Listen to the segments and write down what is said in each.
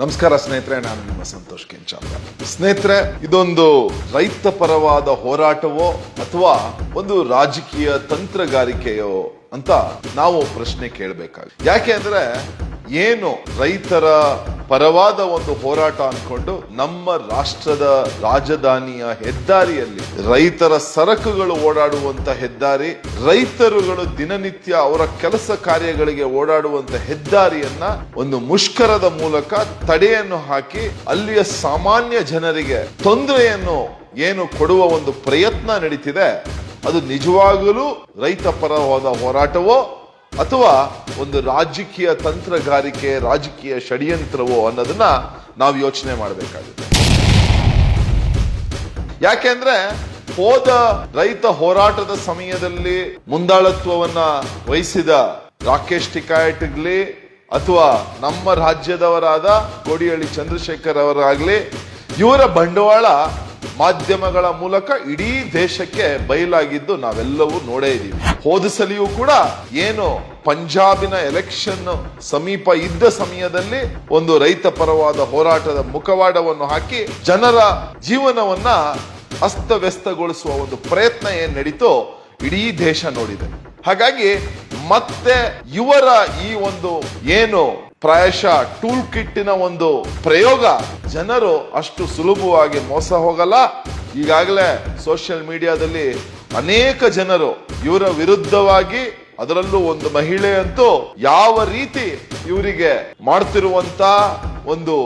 ನಮಸ್ಕಾರ ಸ್ನೇಹಿತರೆ, ನಾನು ನಿಮ್ಮ ಸಂತೋಷ್ ಕೆಂಚಾಂಬ ಸ್ನೇಹಿತರೆ, ಇದೊಂದು ರೈತ ಪರವಾದ ಹೋರಾಟವೋ ಅಥವಾ ಒಂದು ರಾಜಕೀಯ ತಂತ್ರಗಾರಿಕೆಯೋ ಅಂತ ನಾವು ಪ್ರಶ್ನೆ ಕೇಳಬೇಕಾಗುತ್ತೆ. ಯಾಕೆ ಅಂದ್ರೆ, ಏನು ರೈತರ ಪರವಾದ ಒಂದು ಹೋರಾಟ ಅಂದ್ಕೊಂಡು ನಮ್ಮ ರಾಷ್ಟ್ರದ ರಾಜಧಾನಿಯ ಹೆದ್ದಾರಿಯಲ್ಲಿ ರೈತರ ಸರಕುಗಳು ಓಡಾಡುವಂತ ಹೆದ್ದಾರಿ, ರೈತರುಗಳು ದಿನನಿತ್ಯ ಅವರ ಕೆಲಸ ಕಾರ್ಯಗಳಿಗೆ ಓಡಾಡುವಂತ ಹೆದ್ದಾರಿಯನ್ನ ಒಂದು ಮುಷ್ಕರದ ಮೂಲಕ ತಡೆಯನ್ನು ಹಾಕಿ ಅಲ್ಲಿಯ ಸಾಮಾನ್ಯ ಜನರಿಗೆ ತೊಂದರೆಯನ್ನು ಏನು ಕೊಡುವ ಒಂದು ಪ್ರಯತ್ನ ನಡೀತಿದೆ. ಅದು ನಿಜವಾಗಲೂ ರೈತ ಪರವಾದ ಹೋರಾಟವೋ ಅಥವಾ ಒಂದು ರಾಜಕೀಯ ತಂತ್ರಗಾರಿಕೆ, ರಾಜಕೀಯ ಷಡ್ಯಂತ್ರವೋ ಅನ್ನೋದನ್ನ ನಾವು ಯೋಚನೆ ಮಾಡಬೇಕಾಗುತ್ತೆ. ಯಾಕೆಂದ್ರೆ ಹೋದ ರೈತ ಹೋರಾಟದ ಸಮಯದಲ್ಲಿ ಮುಂದಾಳತ್ವವನ್ನ ವಹಿಸಿದ ರಾಕೇಶ್ ಟಿಕಾಯಟ್ ಇರ್ಲಿ ಅಥವಾ ನಮ್ಮ ರಾಜ್ಯದವರಾದ ಕೋಡಿಹಳ್ಳಿ ಚಂದ್ರಶೇಖರ್ ಅವರಾಗ್ಲಿ, ಇವರ ಬಂಡವಾಳ ಮಾಧ್ಯಮಗಳ ಮೂಲಕ ಇಡೀ ದೇಶಕ್ಕೆ ಬಯಲಾಗಿದ್ದು ನಾವೆಲ್ಲವೂ ನೋಡೇ ಇದ್ದೀವಿ. ಹೋದ ಸಲಿಯೂ ಕೂಡ ಏನು ಪಂಜಾಬಿನ ಎಲೆಕ್ಷನ್ ಸಮೀಪ ಇದ್ದ ಸಮಯದಲ್ಲಿ ಒಂದು ರೈತ ಪರವಾದ ಹೋರಾಟದ ಮುಖವಾಡವನ್ನು ಹಾಕಿ ಜನರ ಜೀವನವನ್ನ ಅಸ್ತವ್ಯಸ್ತಗೊಳಿಸುವ ಒಂದು ಪ್ರಯತ್ನ ಏನ್ ನಡೀತೋ ಇಡೀ ದೇಶ ನೋಡಿದೆ. ಹಾಗಾಗಿ ಮತ್ತೆ ಇವರ ಈ ಒಂದು ಏನು ಪ್ರಾಯಶಃ ಟೂಲ್ ಕಿಟ್ಟಿನ ಒಂದು ಪ್ರಯೋಗ ಜನರು ಅಷ್ಟು ಸುಲಭವಾಗಿ ಮೋಸ ಹೋಗಲ್ಲ. ಈಗಾಗಲೇ ಸೋಷಿಯಲ್ ಮೀಡಿಯಾದಲ್ಲಿ ಅನೇಕ ಜನರು ಇವರ ವಿರುದ್ಧವಾಗಿ ಅದರಲ್ಲೂ ಒಂದು ಮಹಿಳೆಯಂತೂ ಯಾವ ರೀತಿ ಇವರಿಗೆ ಮಾಡ್ತಿರುವಂತ ಒಂದು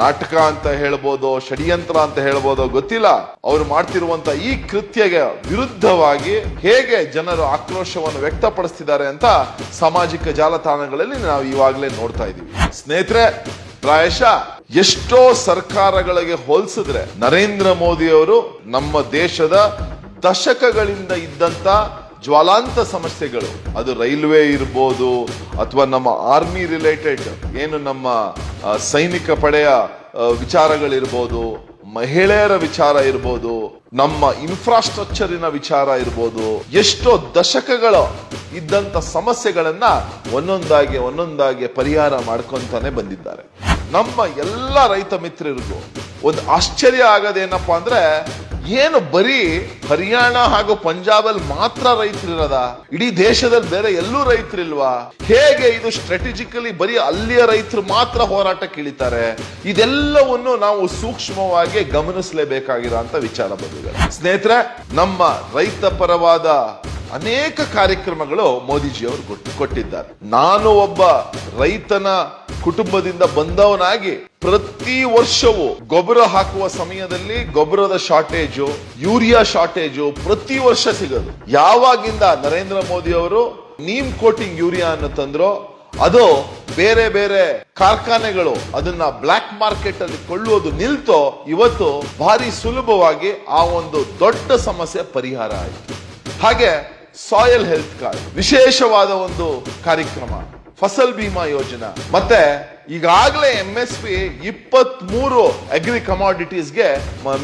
ನಾಟಕ ಅಂತ ಹೇಳ್ಬೋದು, ಷಡ್ಯಂತ್ರ ಅಂತ ಹೇಳ್ಬೋದು ಗೊತ್ತಿಲ್ಲ. ಅವರು ಮಾಡ್ತಿರುವಂತ ಈ ಕೃತ್ಯಗೆ ವಿರುದ್ಧವಾಗಿ ಹೇಗೆ ಜನರು ಆಕ್ರೋಶವನ್ನು ವ್ಯಕ್ತಪಡಿಸ್ತಿದ್ದಾರೆ ಅಂತ ಸಾಮಾಜಿಕ ಜಾಲತಾಣಗಳಲ್ಲಿ ನಾವು ಇವಾಗಲೇ ನೋಡ್ತಾ ಇದೀವಿ ಸ್ನೇಹಿತರೆ, ಪ್ರಾಯಶಃ ಎಷ್ಟೋ ಸರ್ಕಾರಗಳಿಗೆ ಹೋಲಿಸಿದ್ರೆ ನರೇಂದ್ರ ಮೋದಿ ಅವರು ನಮ್ಮ ದೇಶದ ದಶಕಗಳಿಂದ ಇದ್ದಂತ ಜ್ವಾಲಾಂತ ಸಮಸ್ಯೆಗಳು. ಅದು ರೈಲ್ವೆ ಇರ್ಬೋದು ಅಥವಾ ನಮ್ಮ ಆರ್ಮಿ ರಿಲೇಟೆಡ್ ಏನು ನಮ್ಮ ಸೈನಿಕ ಪಡೆಯ ವಿಚಾರಗಳಿರ್ಬೋದು, ಮಹಿಳೆಯರ ವಿಚಾರ ಇರ್ಬೋದು, ನಮ್ಮ ಇನ್ಫ್ರಾಸ್ಟ್ರಕ್ಚರಿನ ವಿಚಾರ ಇರ್ಬೋದು, ಎಷ್ಟೋ ದಶಕಗಳು ಇದ್ದಂತ ಸಮಸ್ಯೆಗಳನ್ನ ಒಂದೊಂದಾಗಿ ಒಂದೊಂದಾಗಿ ಪರಿಹಾರ ಮಾಡ್ಕೊಂತಾನೆ ಬಂದಿದ್ದಾರೆ. ನಮ್ಮ ಎಲ್ಲ ರೈತ ಮಿತ್ರರಿಗೂ ಒಂದು ಆಶ್ಚರ್ಯ ಆಗೋದೇನಪ್ಪ ಅಂದ್ರೆ ಏನು ಬರೀ ಹರಿಯಾಣ ಹಾಗೂ ಪಂಜಾಬಲ್ಲಿ ಮಾತ್ರ ರೈತರಿರದ? ಇಡೀ ದೇಶದಲ್ಲಿ ಬೇರೆ ಎಲ್ಲೂ ರೈತರಿಲ್ವಾ? ಹೇಗೆ ಇದು ಸ್ಟ್ರಾಟಜಿಕಲಿ ಬರೀ ಅಲ್ಲಿಯ ರೈತರು ಮಾತ್ರ ಹೋರಾಟಕ್ಕೆ ಇಳಿತಾರೆ ಇದೆಲ್ಲವನ್ನು ನಾವು ಸೂಕ್ಷ್ಮವಾಗಿ ಗಮನಿಸಲೇಬೇಕಾಗಿರೋ ಅಂತ ವಿಚಾರ ಬಂದಿದೆ. ಸ್ನೇಹಿತರೆ, ನಮ್ಮ ರೈತ ಪರವಾದ ಅನೇಕ ಕಾರ್ಯಕ್ರಮಗಳು ಮೋದಿಜಿ ಅವರು ಕೊಟ್ಟಿದ್ದಾರೆ. ನಾನು ಒಬ್ಬ ರೈತನ ಕುಟುಂಬದಿಂದ ಬಂದವನಾಗಿ ಪ್ರತಿ ವರ್ಷವೂ ಗೊಬ್ಬರ ಹಾಕುವ ಸಮಯದಲ್ಲಿ ಗೊಬ್ಬರದ ಶಾರ್ಟೇಜು, ಯೂರಿಯಾ ಶಾರ್ಟೇಜು ಪ್ರತಿ ವರ್ಷ ಸಿಗೋದು. ಯಾವಾಗಿಂದ ನರೇಂದ್ರ ಮೋದಿ ಅವರು ನೀಮ್ ಕೋಟಿಂಗ್ ಯೂರಿಯಾ ಅನ್ನು ತಂದ್ರೋ, ಅದು ಬೇರೆ ಬೇರೆ ಕಾರ್ಖಾನೆಗಳು ಅದನ್ನ ಬ್ಲಾಕ್ ಮಾರ್ಕೆಟ್ ಅಲ್ಲಿ ಕೊಳ್ಳುವುದು ನಿಲ್ತೋ, ಇವತ್ತು ಭಾರಿ ಸುಲಭವಾಗಿ ಆ ಒಂದು ದೊಡ್ಡ ಸಮಸ್ಯೆ ಪರಿಹಾರ ಆಯಿತು. ಹಾಗೆ ಸಾಯಲ್ ಹೆಲ್ತ್ ಕಾರ್ಡ್ ವಿಶೇಷವಾದ ಒಂದು ಕಾರ್ಯಕ್ರಮ, ಫಸಲ್ ಭೀಮಾ ಯೋಜನಾ. ಮತ್ತೆ ಈಗಾಗಲೇ ಎಂ ಎಸ್ ಪಿ ಇಪ್ಪತ್ತ್ ಮೂರು ಅಗ್ರಿ ಕಮಾಡಿಟೀಸ್ಗೆ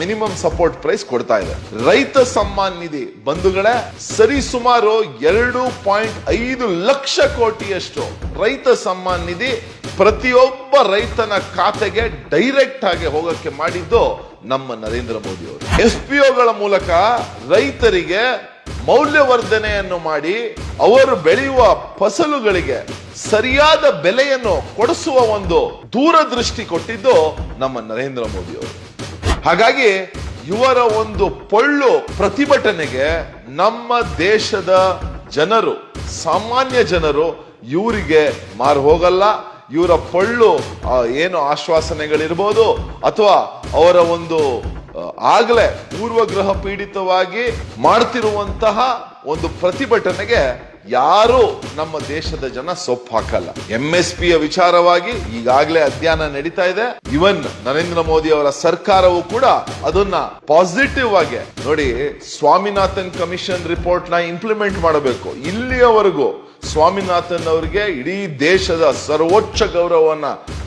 ಮಿನಿಮಮ್ ಸಪೋರ್ಟ್ ಪ್ರೈಸ್ ಕೊಡ್ತಾ ಇದೆ. ರೈತ ಸಮ್ಮಾನ್ ನಿಧಿ ಬಂಧುಗಳೇ, ಸರಿ ಸುಮಾರು ಎರಡು ಪಾಯಿಂಟ್ ಐದು ಲಕ್ಷ ಕೋಟಿಯಷ್ಟು ರೈತ ಸಮ್ಮಾನ್ ನಿಧಿ ಪ್ರತಿಯೊಬ್ಬ ರೈತನ ಖಾತೆಗೆ ಡೈರೆಕ್ಟ್ ಆಗಿ ಹೋಗಕ್ಕೆ ಮಾಡಿದ್ದು ನಮ್ಮ ನರೇಂದ್ರ ಮೋದಿ ಅವರು. ಎಸ್ ಪಿ ಒಗಳ ಮೂಲಕ ರೈತರಿಗೆ ಮೌಲ್ಯವರ್ಧನೆಯನ್ನು ಮಾಡಿ ಅವರು ಬೆಳೆಯುವ ಫಸಲುಗಳಿಗೆ ಸರಿಯಾದ ಬೆಲೆಯನ್ನು ಕೊಡಿಸುವ ಒಂದು ದೂರದೃಷ್ಟಿ ಕೊಟ್ಟಿದ್ದು ನಮ್ಮ ನರೇಂದ್ರ ಮೋದಿ ಅವರು. ಹಾಗಾಗಿ ಇವರ ಒಂದು ಪೊಳ್ಳು ಪ್ರತಿಭಟನೆಗೆ ನಮ್ಮ ದೇಶದ ಜನರು, ಸಾಮಾನ್ಯ ಜನರು ಇವರಿಗೆ ಮಾರು ಹೋಗಲ್ಲ. ಇವರ ಪೊಳ್ಳು ಏನು ಆಶ್ವಾಸನೆಗಳಿರ್ಬೋದು ಅಥವಾ ಅವರ ಒಂದು ಆಗ್ಲೇ ಪೂರ್ವಗ್ರಹ ಪೀಡಿತವಾಗಿ ಮಾಡ್ತಿರುವಂತಹ ಒಂದು ಪ್ರತಿಭಟನೆಗೆ ಯಾರು ನಮ್ಮ ದೇಶದ ಜನ ಸೊಪ್ಪು ಹಾಕಲ್ಲ. ಎಂ ಎಸ್ ಪಿಯ ವಿಚಾರವಾಗಿ ಈಗಾಗಲೇ ಅಧ್ಯಯನ ನಡೀತಾ ಇದೆ. ಇವನ್ ನರೇಂದ್ರ ಮೋದಿ ಅವರ ಸರ್ಕಾರವು ಕೂಡ ಅದನ್ನ ಪಾಸಿಟಿವ್ ಆಗಿ ನೋಡಿ, ಸ್ವಾಮಿನಾಥನ್ ಕಮಿಷನ್ ರಿಪೋರ್ಟ್ನ ಇಂಪ್ಲಿಮೆಂಟ್ ಮಾಡಬೇಕು. ಇಲ್ಲಿಯವರೆಗೂ ಸ್ವಾಮಿನಾಥನ್ ಅವರಿಗೆ ಇಡೀ ದೇಶದ ಸರ್ವೋಚ್ಚ ಗೌರವವನ್ನ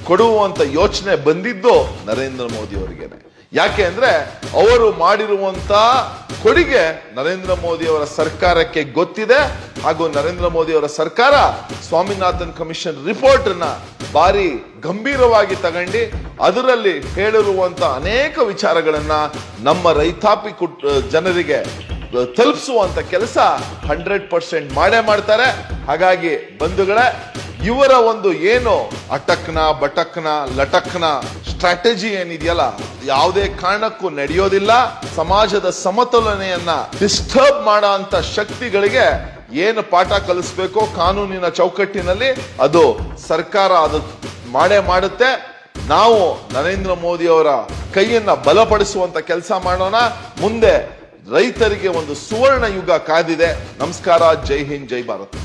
ಕೊಡುವಂತ ಯೋಚನೆ ಬಂದಿದ್ದು ನರೇಂದ್ರ ಮೋದಿ ಅವರಿಗೆ ಯಾಕೆ ಅಂದ್ರೆ ಅವರು ಮಾಡಿರುವಂತ ಕೊಡುಗೆ ನರೇಂದ್ರ ಮೋದಿ ಅವರ ಸರ್ಕಾರಕ್ಕೆ ಗೊತ್ತಿದೆ. ಹಾಗೂ ನರೇಂದ್ರ ಮೋದಿ ಅವರ ಸರ್ಕಾರ ಸ್ವಾಮಿನಾಥನ್ ಕಮಿಷನ್ ರಿಪೋರ್ಟ್ ಅನ್ನ ಭಾರಿ ಗಂಭೀರವಾಗಿ ತಗೊಂಡು ಅದರಲ್ಲಿ ಹೇಳಿರುವಂತ ಅನೇಕ ವಿಚಾರಗಳನ್ನ ನಮ್ಮ ರೈತಾಪಿ ಕುಟ್ ಜನರಿಗೆ ತಲುಪಿಸುವಂತ ಕೆಲಸ ಹಂಡ್ರೆಡ್ ಪರ್ಸೆಂಟ್ ಮಾಡೇ ಮಾಡ್ತಾರೆ. ಹಾಗಾಗಿ ಬಂಧುಗಳೇ, ಇವರ ಒಂದು ಏನು ಅಟಕ್ನ, ಬಟಕ್ನ, ಲಟಕ್ನ ಸ್ಟ್ರಾಟಜಿ ಏನಿದೆಯಲ್ಲ, ಯಾವುದೇ ಕಾರಣಕ್ಕೂ ನಡೆಯೋದಿಲ್ಲ. ಸಮಾಜದ ಸಮತೋಲನೆಯನ್ನ ಡಿಸ್ಟರ್ಬ್ ಮಾಡೋ ಅಂತ ಶಕ್ತಿಗಳಿಗೆ ಏನು ಪಾಠ ಕಲಿಸ್ಬೇಕೋ ಕಾನೂನಿನ ಚೌಕಟ್ಟಿನಲ್ಲಿ ಅದು ಸರ್ಕಾರ ಅದು ಮಾಡೇ ಮಾಡುತ್ತೆ. ನಾವು ನರೇಂದ್ರ ಮೋದಿ ಅವರ ಕೈಯನ್ನ ಬಲಪಡಿಸುವಂತ ಕೆಲಸ ಮಾಡೋಣ. ಮುಂದೆ ರೈತರಿಗೆ ಒಂದು ಸುವರ್ಣ ಯುಗ ಕಾದಿದೆ. ನಮಸ್ಕಾರ, ಜೈ ಹಿಂದ್, ಜೈ ಭಾರತ್.